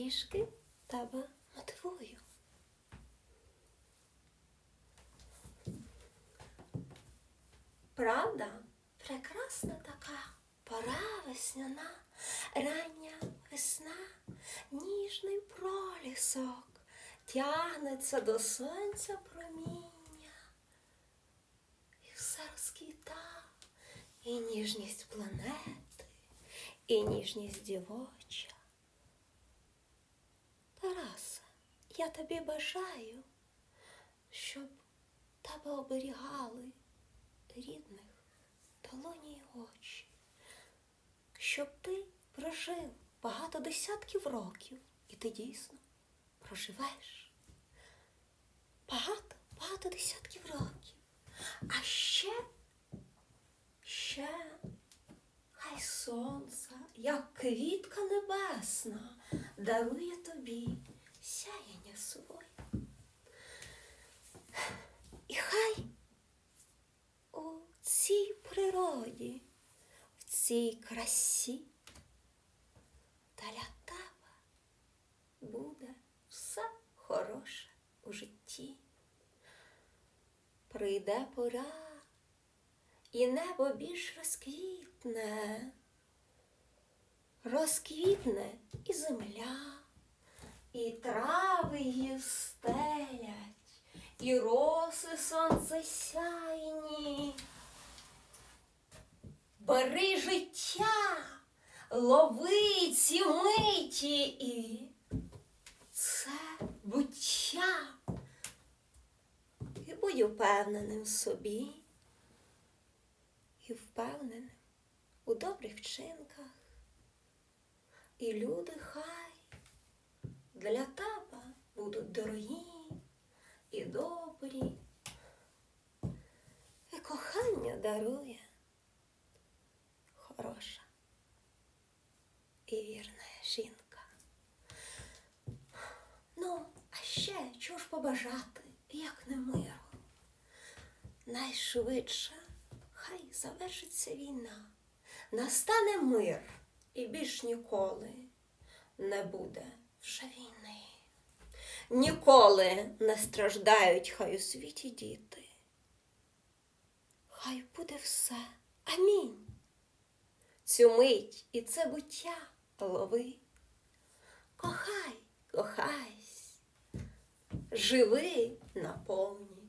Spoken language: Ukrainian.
трішки тебе мотивую. Правда, прекрасна така пора весняна, рання весна, ніжний пролісок тягнеться до сонця проміння. І все розквіта, і ніжність планети, і ніжність дівоча. Тарасе, я тобі бажаю, щоб тебе оберігали рідних долоні й очі, щоб ти прожив багато десятків років, і ти дійсно проживеш багато, багато десятків років. А ще, ще хай сонце, як квітка небесна, дарує тобі сяяння своє. І хай у цій природі, в цій красі для тебе буде все хороше у житті. Прийде пора, і небо більш розквітне, розквітне і земля, і трави її стелять, і роси сонцесяйні. Бери життя, лови ці миті і це буття. І будь упевненим в собі і впевненим у добрих вчинках. І люди хай для тебе будуть дорогі і добрі, і кохання дарує хороша і вірна жінка. Ну, а ще чого ж побажати, як не миру? Найшвидше хай завершиться війна, настане мир і більш ніколи не буде вже війни. Ніколи не страждають хай у світі діти. Хай буде все. Амінь. Цю мить і це буття лови. Кохай, кохайсь, живи наповні.